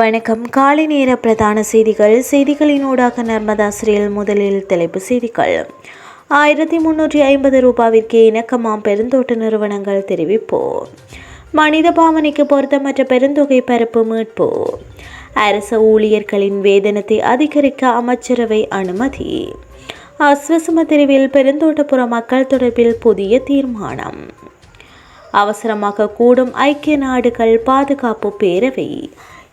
வணக்கம். காலை நேர பிரதான செய்திகள். செய்திகளினூடாக நர்மதா சிறியல் முதலில் தலைப்பு செய்திகள். ஆயிரத்தி முன்னூற்றி ஐம்பது ரூபாவிற்கு இணக்கமாம் பெருந்தோட்ட நிறுவனங்கள் தெரிவிப்பு. மனித பாவனைக்கு பொருத்தமற்ற பெருந்தொகை பரப்பு மீட்பு. அரசு ஊழியர்களின் வேதனத்தை அதிகரிக்க அமைச்சரவை அனுமதி. அஸ்வசம தெரிவில் பெருந்தோட்டப்புற மக்கள் தொடர்பில் புதிய தீர்மானம். அவசரமாக கூடும் ஐக்கிய நாடுகள் பாதுகாப்பு பேரவை.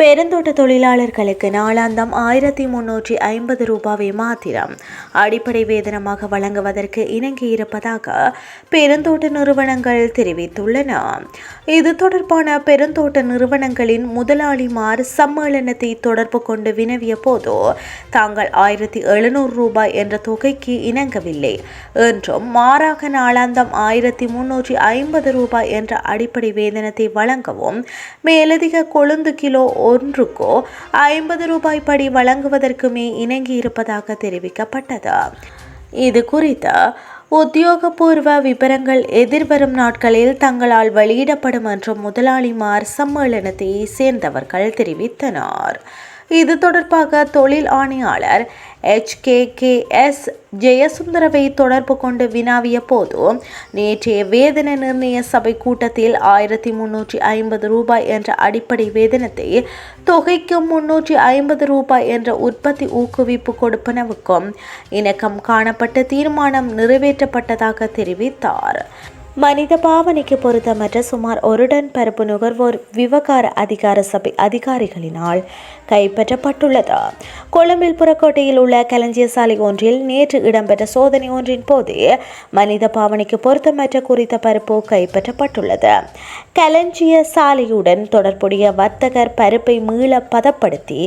பெருந்தோட்ட தொழிலாளர்களுக்கு நாளாந்தம் ஆயிரத்தி முன்னூற்றி ஐம்பது ரூபாவை மாத்திரம் அடிப்படை வேதனமாக வழங்குவதற்கு இணங்கி இருப்பதாக பெருந்தோட்ட நிறுவனங்கள் தெரிவித்துள்ளன. இது தொடர்பான பெருந்தோட்ட நிறுவனங்களின் முதலாளிமார் சம்மேளனத்தை தொடர்பு கொண்டு வினவிய போது தாங்கள் ஆயிரத்தி எழுநூறு ரூபாய் என்ற தொகைக்கு இணங்கவில்லை. என்றும் மாறாக நாளாந்தம் ஆயிரத்தி முன்னூற்றி ஐம்பது ரூபாய் என்ற அடிப்படை வேதனத்தை வழங்கவும் மேலதிக கொழுந்து கிலோ ஒன்றுக்கோ ஐம்பது ரூபாய் படி வழங்குவதற்குமே இணங்கி இருப்பதாக தெரிவிக்கப்பட்டது. இது குறித்த உத்தியோகபூர்வ விபரங்கள் எதிர்வரும் நாட்களில் தங்களால் வெளியிடப்படும் என்றும் முதலாளிமார் சம்மேளனத்தை சேர்ந்தவர்கள் தெரிவித்தனர். இது தொடர்பாக தொழில் ஆணையாளர் எச் கே கே எஸ் ஜெயசுந்தரவை தொடர்பு கொண்டு வினாவிய போது நேற்றைய வேதன நிர்ணய சபை கூட்டத்தில் ஆயிரத்தி முன்னூற்றி ஐம்பது ரூபாய் என்ற அடிப்படை வேதனத்தை தொகைக்கு முன்னூற்றி ஐம்பது ரூபாய் என்ற உற்பத்தி ஊக்குவிப்பு கொடுப்பனவுக்கும் இணக்கம் காணப்பட்ட தீர்மானம் நிறைவேற்றப்பட்டதாக தெரிவித்தார். மனித பாவனைக்கு பொருத்தமற்ற சுமார் ஒரு டன் பருப்பு நுகர்வோர் விவகார அதிகார சபை அதிகாரிகளினால் கைப்பற்றப்பட்டுள்ளது. கொழும்பில் புறக்கோட்டையில் உள்ள களஞ்சிய சாலை ஒன்றில் நேற்று இடம்பெற்ற சோதனை ஒன்றின் போது மனித பாவனைக்கு பொருத்தமற்ற குறித்த பருப்பு கைப்பற்றப்பட்டுள்ளது. களஞ்சிய சாலையுடன் தொடர்புடைய வர்த்தகர் பருப்பை மீள பதப்படுத்தி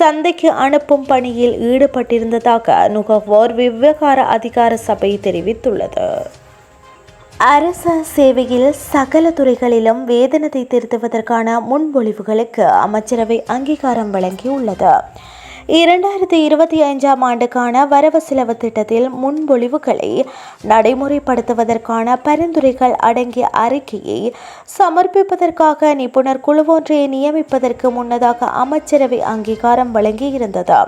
சந்தைக்கு அனுப்பும் பணியில் ஈடுபட்டிருந்ததாக நுகர்வோர் விவகார அதிகார சபை தெரிவித்துள்ளது. அரச சேவையில் சகல துறைகளிலும் வேதனத்தை திருத்துவதற்கான முன்மொழிவுகளுக்கு அமைச்சரவை அங்கீகாரம் வழங்கியுள்ளது. இரண்டாயிரத்தி இருபத்தி ஐந்தாம் ஆண்டுக்கான வரவு செலவு திட்டத்தில் முன்மொழிவுகளை நடைமுறைப்படுத்துவதற்கான பரிந்துரைகள் அடங்கிய அறிக்கையை சமர்ப்பிப்பதற்காக நிபுணர் குழு ஒன்றை நியமிப்பதற்கு முன்னதாக அமைச்சரவை அங்கீகாரம் வழங்கியிருந்தது.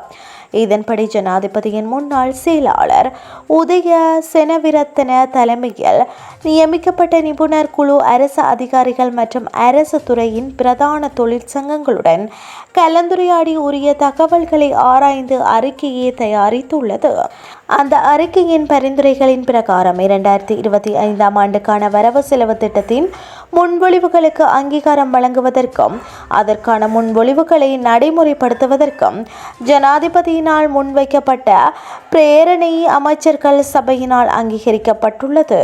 இதன்படி ஜனாதிபதியின் முன்னாள் செயலாளர் உதய செனவிரத்தன தலைமையில் நியமிக்கப்பட்ட நிபுணர் குழு அரசு அதிகாரிகள் மற்றும் அரசு துறையின் பிரதான தொழிற்சங்கங்களுடன் கலந்துரையாடி உரிய தகவல்களை ஆராய்ந்து அறிக்கையை தயாரித்துள்ளது. அந்த அறிக்கையின் பரிந்துரைகளின் பிரகாரம் இரண்டாயிரத்தி இருபத்தி ஐந்தாம் ஆண்டுக்கான வரவு செலவு திட்டத்தின் முன்மொழிவுகளுக்கு அங்கீகாரம் வழங்குவதற்கும் அதற்கான முன்மொழிவுகளை நடைமுறைப்படுத்துவதற்கும் ஜனாதிபதியினால் முன்வைக்கப்பட்ட பிரேரணை அமைச்சர்கள் சபையினால் அங்கீகரிக்கப்பட்டுள்ளது.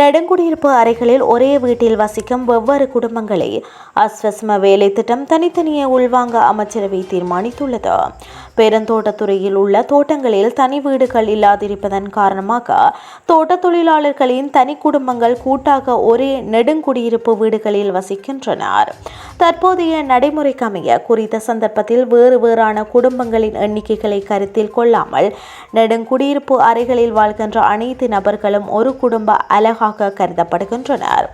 நெடுங்குடியிருப்பு அறைகளில் ஒரே வீட்டில் வசிக்கும் வெவ்வேறு குடும்பங்களை அஸ்வஸ்ம வேலை திட்டம் தனித்தனியே உள்வாங்க அமைச்சரவை தீர்மானித்துள்ளது. பெருந்தோட்டத்துறையில் உள்ள தோட்டங்களில் தனி வீடுகள் இல்லாதிருப்பதன் காரணமாக தோட்ட தொழிலாளர்களின் தனி குடும்பங்கள் கூட்டாக ஒரே நெடுங்குடியிருப்பு வீடுகளில் வசிக்கின்றனர். தற்போதைய நடைமுறைக்கு அமைய குறித்த சந்தர்ப்பத்தில் வேறு வேறான குடும்பங்களின் எண்ணிக்கைகளை கருத்தில் கொள்ளாமல் நெடுங்குடியிருப்பு அறைகளில் வாழ்கின்ற அனைத்து நபர்களும் ஒரு குடும்ப அழகாக கருதப்படுகின்றனர்.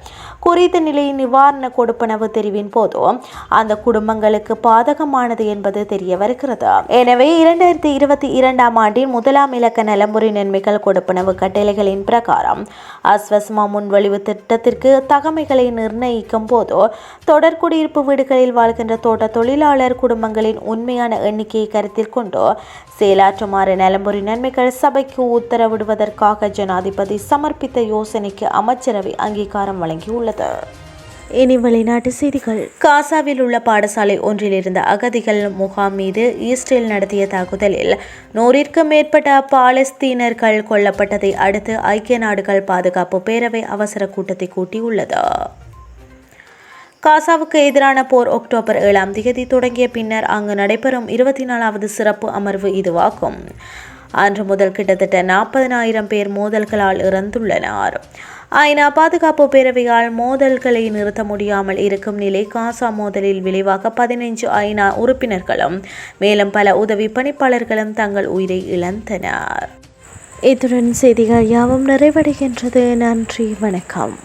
குறித்த நிலை நிவாரண கொடுப்பனவு தெரிவின் போது அந்த குடும்பங்களுக்கு பாதகமானது என்பது தெரிய வருகிறது எனவே இரண்டாயிரத்தி இருபத்தி இரண்டாம் ஆண்டின் முதலாம் இலக்க நலமுறை நன்மைகள் கொடுப்பனவு கட்டளைகளின் பிரகாரம் அஸ்வஸ்மா முன்வழிவு திட்டத்திற்கு தகமைகளை நிர்ணயிக்கும் போது தொடர்குடியிருப்பு வீடுகளில் வாழ்கின்ற தோட்ட தொழிலாளர் குடும்பங்களின் உண்மையான எண்ணிக்கையை கருத்தில் கொண்டு செயலாற்றுமாறு நலமுறை நன்மைகள் சபைக்கு உத்தரவிடுவதற்காக ஜனாதிபதி சமர்ப்பித்த யோசனைக்கு அமைச்சரவை அங்கீகாரம் வழங்கியுள்ளது. இனி வெளிநாட்டு செய்திகள். காசாவில் உள்ள பாடசாலை ஒன்றில் இருந்த அகதிகள் முகாம் மீது ஈஸ்ரேல் நடத்திய தாக்குதலில் நூறிற்கும் மேற்பட்ட பாலஸ்தீனர்கள் கொல்லப்பட்டதை அடுத்து ஐக்கிய நாடுகள் பாதுகாப்பு பேரவை அவசர கூட்டத்தை கூட்டியுள்ளது. காசாவுக்கு எதிரான போர் அக்டோபர் ஏழாம் தேதி தொடங்கிய பின்னர் அங்கு நடைபெறும் இருபத்தி நாலாவது சிறப்பு அமர்வு இதுவாகும். அன்று முதல் கிட்டத்தட்ட நாற்பதனாயிரம் பேர் மோதல்களால் இறந்துள்ளனர். ஐநா பாதுகாப்பு பேரவையால் மோதல்களை நிறுத்த முடியாமல் இருக்கும் நிலை காசா மோதலில் விளைவாக பதினைஞ்சு ஐநா உறுப்பினர்களும் மேலும் பல உதவி பணிப்பாளர்களும் தங்கள் உயிரை இழந்தனர். இத்துடன் செய்திகள் யாவும் நிறைவடைகின்றது. நன்றி வணக்கம்.